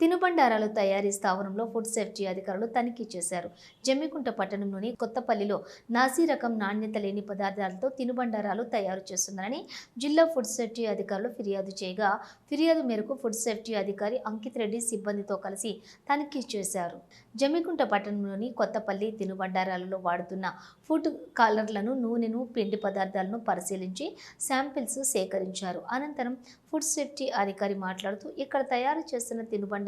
తినుబండారాలు తయారీ స్థావరంలో food safety అధికారులు తనిఖీ చేశారు. జమ్మికుంట పట్టణంలోని కొత్తపల్లిలో నాసీ రకం నాణ్యత లేని పదార్థాలతో తినుబండారాలు తయారు చేస్తున్నారని జిల్లా ఫుడ్ సేఫ్టీ అధికారులు ఫిర్యాదు చేయగా ఫిర్యాదు మేరకు ఫుడ్ సేఫ్టీ అధికారి అంకిత్ రెడ్డి సిబ్బందితో కలిసి తనిఖీ చేశారు. జమ్మికుంట పట్టణంలోని కొత్తపల్లి తినుబండారాలలో వాడుతున్న ఫుడ్ కాలర్లను నూనెను పిండి పదార్థాలను పరిశీలించి శాంపిల్స్ సేకరించారు. అనంతరం ఫుడ్ సేఫ్టీ అధికారి మాట్లాడుతూ ఇక్కడ తయారు చేస్తున్న తినుబండారాలు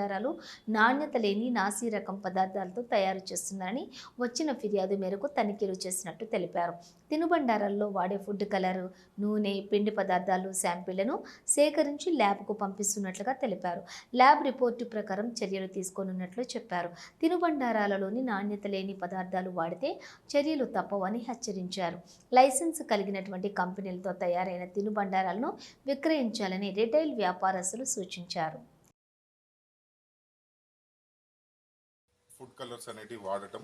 నాణ్యత లేని నాసీ రకం పదార్థాలతో తయారు చేస్తున్నారని వచ్చిన ఫిర్యాదు మేరకు తనిఖీలు చేసినట్టు తెలిపారు. తినుబండారాల్లో వాడే ఫుడ్ కలర్ నూనె పిండి పదార్థాలు శాంపిళ్ళను సేకరించి ల్యాబ్కు పంపిస్తున్నట్లుగా తెలిపారు. ల్యాబ్ రిపోర్టు ప్రకారం చర్యలు తీసుకోనున్నట్లు చెప్పారు. తినుబండారాలలోని నాణ్యత లేని పదార్థాలు వాడితే చర్యలు తప్పవని హెచ్చరించారు. లైసెన్స్ కలిగినటువంటి కంపెనీలతో తయారైన తినుబండారాలను విక్రయించాలని రిటైల్ వ్యాపారస్తులు సూచించారు. ఫుడ్ కలర్స్ అనేటివి వాడటం.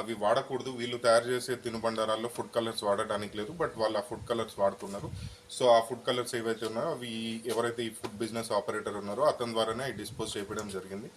అవి వాడకూడదు. వీళ్ళు తయారు చేసే తినుబండారాల్లో ఫుడ్ కలర్స్ వాడటానికి లేదు. బట్ వాళ్ళు ఆ ఫుడ్ కలర్స్ వాడుతున్నారు. సో ఆ ఫుడ్ కలర్స్ ఏవైతే ఉన్నాయో అవి ఎవరైతే ఈ ఫుడ్ బిజినెస్ ఆపరేటర్ ఉన్నారో అతని ద్వారానే అవి డిస్పోజ్ చేయడం జరిగింది.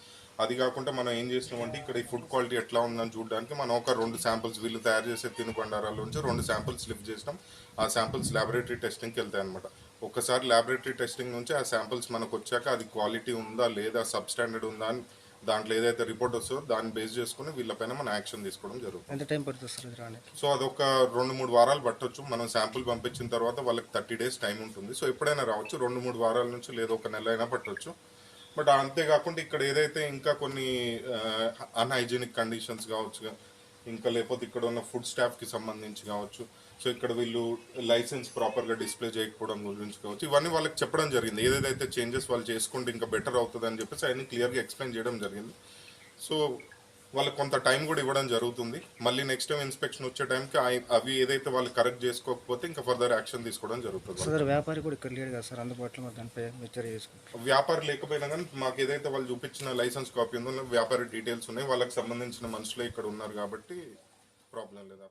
అది కాకుండా మనం ఏం చేసినామంటే ఇక్కడ ఈ ఫుడ్ క్వాలిటీ ఎట్లా ఉందని చూడడానికి మనం ఒక రెండు శాంపిల్స్ వీళ్ళు తయారు చేసే తినుబండారాల నుంచి రెండు శాంపిల్స్ లిఫ్ట్ చేసినాం. ఆ శాంపిల్స్ ల్యాబొరేటరీ టెస్టింగ్కి వెళ్తాయి అనమాట ఒకసారి ల్యాబొరేటరీ టెస్టింగ్ నుంచి ఆ శాంపిల్స్ మనకు వచ్చాక అది క్వాలిటీ ఉందా లేదా సబ్ స్టాండర్డ్ ఉందా అని దాంట్లో ఏదైతే రిపోర్ట్ వస్తుందో దాన్ని బేస్ చేసుకుని వీళ్ళపైన మనం యాక్షన్ తీసుకోవడం జరుగుతుంది. ఎంత టైం పడుతుంది సార్ ఇది రానికి సో అదొక రెండు మూడు వారాలు పట్టొచ్చు. మనం శాంపుల్ పంపించిన తర్వాత వాళ్ళకి థర్టీ డేస్ టైం ఉంటుంది. సో ఎప్పుడైనా రావచ్చు. రెండు మూడు వారాల నుంచి లేదా ఒక నెల అయినా పట్టొచ్చు. బట్ అంతేకాకుండా ఇక్కడ ఏదైతే ఇంకా కొన్ని అన్హైజీనిక్ కండిషన్స్ కావచ్చు ఇంకా లేకపోతే ఇక్కడ ఉన్న ఫుడ్ స్టాఫ్కి సంబంధించి కావచ్చు. సో ఇక్కడ వీళ్ళు లైసెన్స్ ప్రాపర్గా డిస్ప్లే చేయకపోవడం గురించి కావచ్చు. ఇవన్నీ వాళ్ళకి చెప్పడం జరిగింది. ఏదైతే చేంజెస్ వాళ్ళు చేసుకుంటే ఇంకా బెటర్ అవుతుంది అని చెప్పేసి ఆయన క్లియర్గా ఎక్స్ప్లెయిన్ చేయడం జరిగింది. సో వాళ్ళకి కొంత టైం కూడా ఇవ్వడం జరుగుతుంది. మళ్ళీ నెక్స్ట్ టైం ఇన్స్పెక్షన్ వచ్చే టైంకి అవి ఏదైతే వాళ్ళు కరెక్ట్ చేసుకోకపోతే ఇంకా ఫర్దర్ యాక్షన్ తీసుకోవడం జరుగుతుంది. సార్ వ్యాపారి కూడా ఇక్కడ లేడు కదా సార్ అందుబాటులో దానిపై వ్యాపారి లేకపోయినా కానీ మాకు ఏదైతే వాళ్ళు చూపించిన లైసెన్స్ కాపీ ఉందో వ్యాపారి డీటెయిల్స్ ఉన్నాయి. వాళ్ళకి సంబంధించిన మనుషులే ఇక్కడ ఉన్నారు కాబట్టి ప్రాబ్లం లేదా.